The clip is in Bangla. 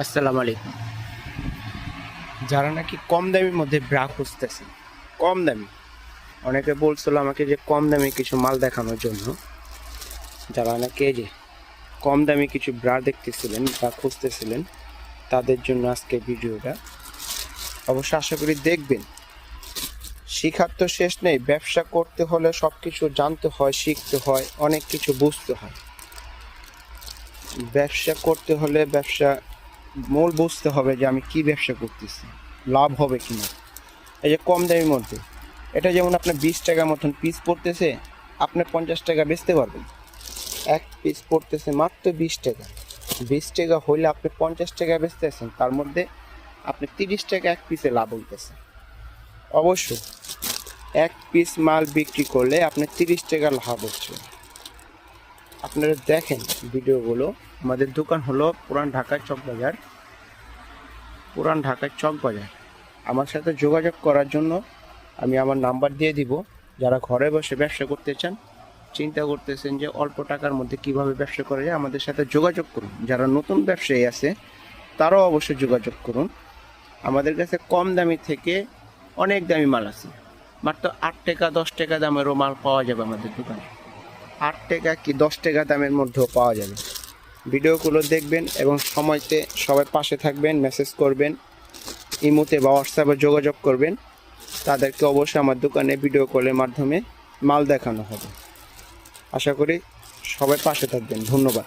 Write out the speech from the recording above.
আসসালামু আলাইকুম। যারা নাকি কম দামের মধ্যে ব্রা খুঁজতেছে, কম দামি। অনেকে বলছিল আমাকে যে কম দামি কিছু মাল দেখানোর জন্য। যারা নাকি যে কম দামি কিছু ব্রা দেখতেছিলেন বা খুঁজতেছিলেন, তাদের জন্য আজকে ভিডিওটা। অবশ্য আশা করি দেখবেন। শিখার তো শেষ নেই, ব্যবসা করতে হলে সব কিছু জানতে হয়, শিখতে হয়, অনেক কিছু বুঝতে হয়। ব্যবসা করতে হলে ব্যবসা মূল বুঝতে হবে যে আমি কি ব্যবসা করতেছি, লাভ হবে কি না এই যে কম দামের মধ্যে এটা যেমন আপনার বিশ টাকার মতন পিস পড়তেছে, আপনি পঞ্চাশ টাকা বেচতে পারবেন। এক পিস পড়তেছে মাত্র বিশ টাকা। বিশ টাকা হইলে আপনি পঞ্চাশ টাকা বেচতেছেন, তার মধ্যে আপনি তিরিশ টাকা এক পিসে লাভ হইতেছে। অবশ্য এক পিস মাল বিক্রি করলে আপনি তিরিশ টাকা লাভ হচ্ছে। আপনারা দেখেন ভিডিওগুলো। আমাদের দোকান হলো পুরান ঢাকার চক বাজার। পুরান ঢাকার চক বাজার। আমার সাথে যোগাযোগ করার জন্য আমি আমার নাম্বার দিয়ে দিব। যারা ঘরে বসে ব্যবসা করতে চান, চিন্তা করতেছেন যে অল্প টাকার মধ্যে কীভাবে ব্যবসা করা যায়, আমাদের সাথে যোগাযোগ করুন। যারা নতুন ব্যবসায়ী আছে, তারাও অবশ্যই যোগাযোগ করুন। আমাদের কাছে কম দামি থেকে অনেক দামি মাল আছে। মাত্র আট টাকা, দশ টাকা দামেরও মাল পাওয়া যাবে আমাদের দোকানে। আট টাকা কি দশ টাকা দামের মধ্যেও পাওয়া যাবে। ভিডিওগুলো দেখবেন এবং সময়তে সবাই পাশে থাকবেন মেসেজ করবেন, ইমোতে বা হোয়াটসঅ্যাপে যোগাযোগ করবেন। তাদেরকে অবশ্যই আমার দোকানে ভিডিও কলের মাধ্যমে মাল দেখানো হবে। আশা করি সবাই পাশে থাকবেন। ধন্যবাদ।